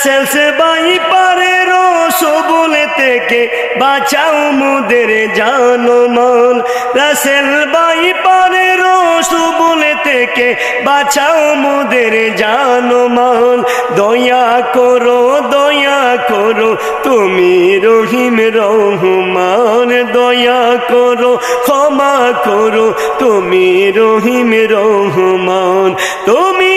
রাসেলস by পারের সবুল থেকে বাঁচাও মুদের জানো মন। রাসেল বাই পারের সবুল থেকে বাঁচাও মুদের জানো মন। দয়া করো দয়া করো, তুমি রহিম রহমান। দয়া করো, ক্ষমা করো, তুমি রহিম রহমান। তুমি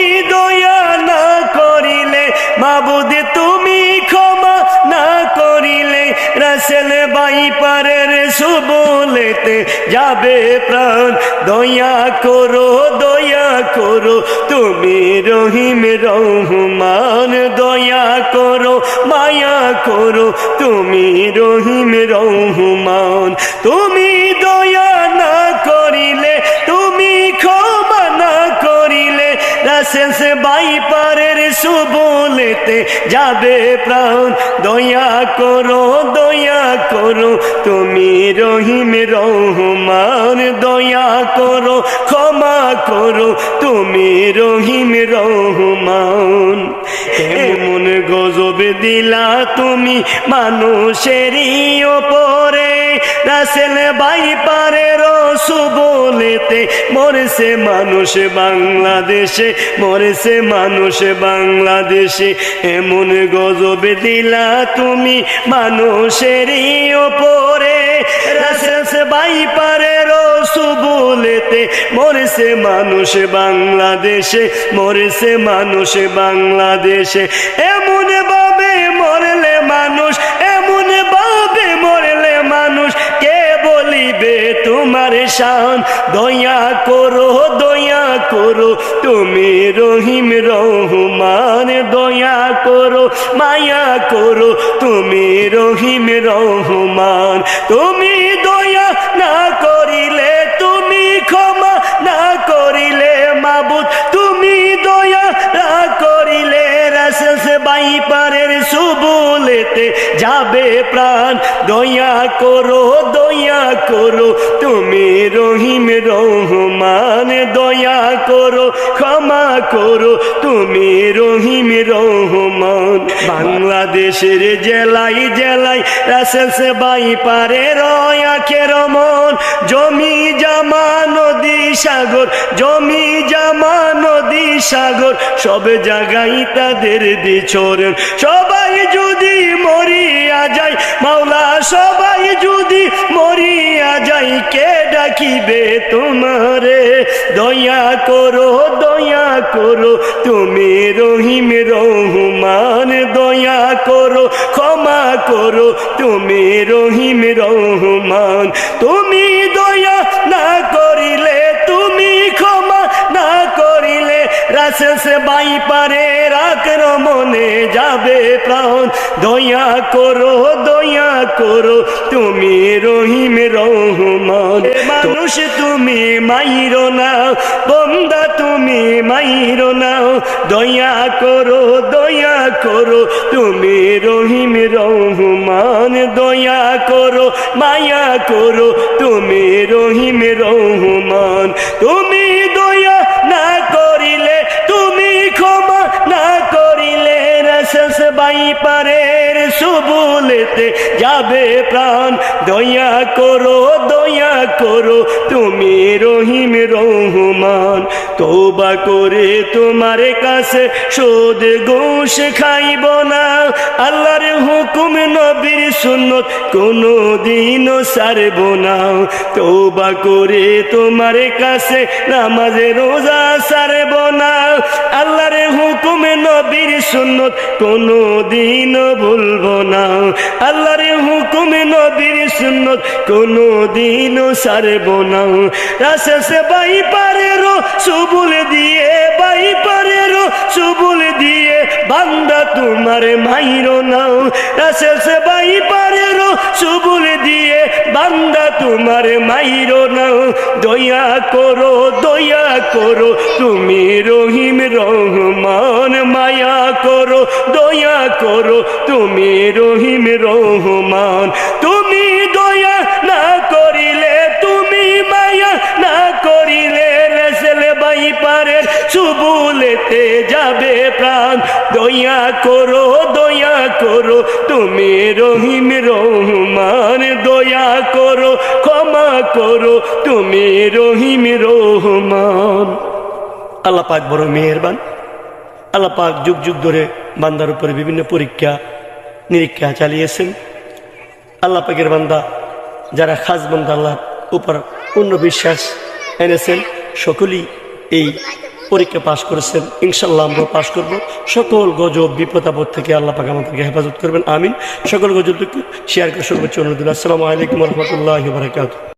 যাবে প্রাণ। দয়া করো দয়া করো, তুমি রহিম রহমান। দয়া করো, মায়া করো, তুমি রহিম রহমান। তুমি দয়া না করিলে, তুমি ক্ষমা না করিলে রাসেস বাই পারের সুবলেতে যাবে প্রাণ। দয়া করো দয়া করো, তুমি রহিম রহমান। দয়া করো, ক্ষমা করো, তুমি রহিম রহমান। এমন গজব দিলা তুমি মানুষেরই ওপরে। রাসেল বাই পারের সুবলেতে মরছে মানুষ বাংলাদেশে, মরেছে মানুষ বাংলাদেশে। এমন গজব দিলা তুমি মানুষেরই ওপরে। বাই পারের সুবলেতে মরছে মানুষ বাংলাদেশে, মরছে মানুষ বাংলাদেশে। এমন ভাবে মরলে মানুষ, এমন ভাবে মরলে মানুষ, কে বলিবে তোমার শান? দয়া করো করো তুমি রহিম রহমান দয়া করো মায়া করো তুমি রহিম রহমান তুমি সুবলেতে যাবে প্রাণ। দয়া করো দয়া করো, তুমি রহিম রহমান। দয়া করো, ক্ষমা করো, তুমি রহিম রহমান। বাংলাদেশের জেলাই জেলাই রাসেস বাই পারে রয়াখের মন। জমি সাগর, জমি, জামা, নদী, সাগর, সব জায়গায় তাদের বিচরণ। সবাই যদি মরিয়া যায়, মাওলা, সবাই যদি মরিয়া যায়, কে ডাকিবে তোমারে? দয়া করো দয়া করো, তুমি রহিম, রহমান, দয়া করো, ক্ষমা করো, তুমি রহিম, রহমান, তুমি রাসেস বাই পারে রাখর যাবে প্রাণ। দয়া করো দয়া করো, তুমি রহিম রহমান। মানুষ তুমি মাইরো না, বন্দা তুমি মাইরো না। দয়া করো দয়া করো, তুমি রহিম রহমান। দয়া করো, মায়া করো, তুমি রহিম রহমান। তুমি পারের সুবুলেতে যাবে প্রাণ। দয়া করো দয়া করো, তুমি রহিম রহমান। তোবা করে তোমার কাছে সোদ গোশ খাইব না। আল্লাহর হুকুম নবীর সুন্নত কোনো দিনও সারব না। তোবা করে তোমার কাছে নামাজে রোজা সারব না। সুন্নত কোনো দিনও ভুলব না। আল্লাহর হুকুম নবীর সুন্নত কোনো দিনও সারব না। রাসে বাই পারেরও সুবুল দিয়ে বাই পারেরও সুবুল দিয়ে বান্দা তোমার মাইরো নাও রাসে বাই পারেরও সুবুল দিয়ে বান্দা তোমার মাইরো নাও দয়া করো দয়া করো, তুমি রহিম রহমান মায়া। করো, দয়া করো, তুমি রহিম রহমান। তুমি দয়া না করিলে, তুমি মায়া না করিলে, রেসেলে বাই পারের সুবুলেতে যাবে প্রাণ। দয়া করো দয়া করো, তুমি রহিম রহমান। দয়া করো, ক্ষমা করো, তুমি রহিম রহমান। আল্লাহ পাক বড় মেহেরবান। আল্লাহ পাক যুগ যুগ ধরে বান্দার উপরে বিভিন্ন পরীক্ষা, নিরীক্ষা চালিয়েছেন। আল্লাহ পাকের বান্দা, যারা খাস বান্দা আল্লাহ উপর পূর্ণ বিশ্বাস এনেছেন, সকলেই এই পরীক্ষা পাশ করেছেন। ইনশাল্লাহ আমরা পাশ করব। সকল গজব, বিপদ থেকে আল্লাহ পাক আমাদেরকে হেফাজত করবেন। আমিন। সকল গজব শেয়ার করে সর্বোচ্চ অনুরোধ আসসালামু আলাইকুম রহমতুল্লাহ বারকাত